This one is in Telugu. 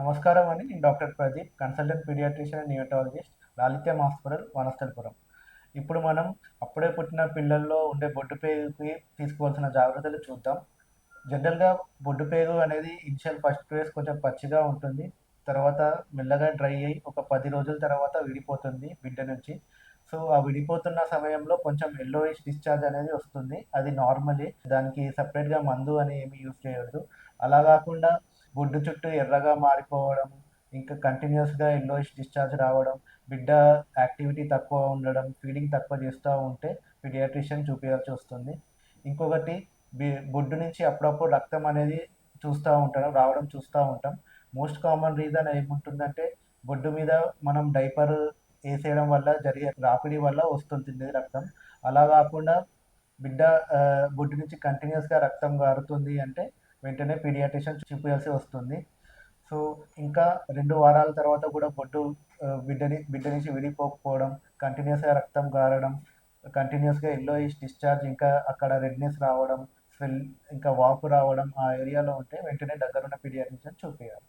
నమస్కారం అండి. నేను doctor Pradeep consultant paediatrician and neonatologist Lalithyam hospital Vanasthalipuram. ఇప్పుడు మనం అప్పుడే పుట్టిన పిల్లల్లో ఉండే బొడ్డు పేగుకి తీసుకోవాల్సిన జాగ్రత్తలు చూద్దాం. జనరల్గా బొడ్డు పేగు అనేది ఇనిషియల్ ఫస్ట్ ఫేజ్ కొంచెం పచ్చిగా ఉంటుంది. తర్వాత మెల్లగా డ్రై అయ్యి ఒక పది రోజుల తర్వాత విడిపోతుంది బిడ్డ నుంచి. సో ఆ విడిపోతున్న సమయంలో కొంచెం ఎల్లోయిష్ డిశ్చార్జ్ అనేది వస్తుంది. అది నార్మలే దానికి సపరేట్గా మందు అని ఏమి యూజ్ చేయకూడదు అలా కాకుండా బొడ్డు చుట్టూ ఎర్రగా మారిపోవడం ఇంకా కంటిన్యూస్గా ఎల్లోయిష్ డిశ్చార్జ్ రావడం బిడ్డ యాక్టివిటీ తక్కువ ఉండడం ఫీడింగ్ తక్కువ చేస్తూ ఉంటే పీడియాట్రిషియన్ చూపించాల్సి వస్తుంది. ఇంకొకటి బొడ్డు నుంచి అప్పుడప్పుడు రక్తం అనేది చూస్తూ ఉంటాం రావడం చూస్తూ ఉంటాం. మోస్ట్ కామన్ రీజన్ ఏముంటుందంటే బొడ్డు మీద మనం డైపర్ వేసేయడం వల్ల జరిగే రాపిడి వల్ల వస్తుంది రక్తం. అలా కాకుండా బిడ్డ బొడ్డు నుంచి కంటిన్యూస్గా రక్తం కారుతుంది అంటే వెంటనే పీడియాట్రిషియన్ చూపించాల్సి వస్తుంది. సో ఇంకా రెండు వారాల తర్వాత కూడా బొడ్డు బిడ్డని బిడ్డ నుంచి విడిపోకపోవడం కంటిన్యూస్గా రక్తం కారడం కంటిన్యూస్గా ఎల్లోయిష్ డిశ్చార్జ్ ఇంకా అక్కడ రెడ్నెస్ రావడం స్వెల్ ఇంకా వాపు రావడం ఆ ఏరియాలో ఉంటే వెంటనే దగ్గరున్న పీడియాట్రిషియన్ చూపించాలి.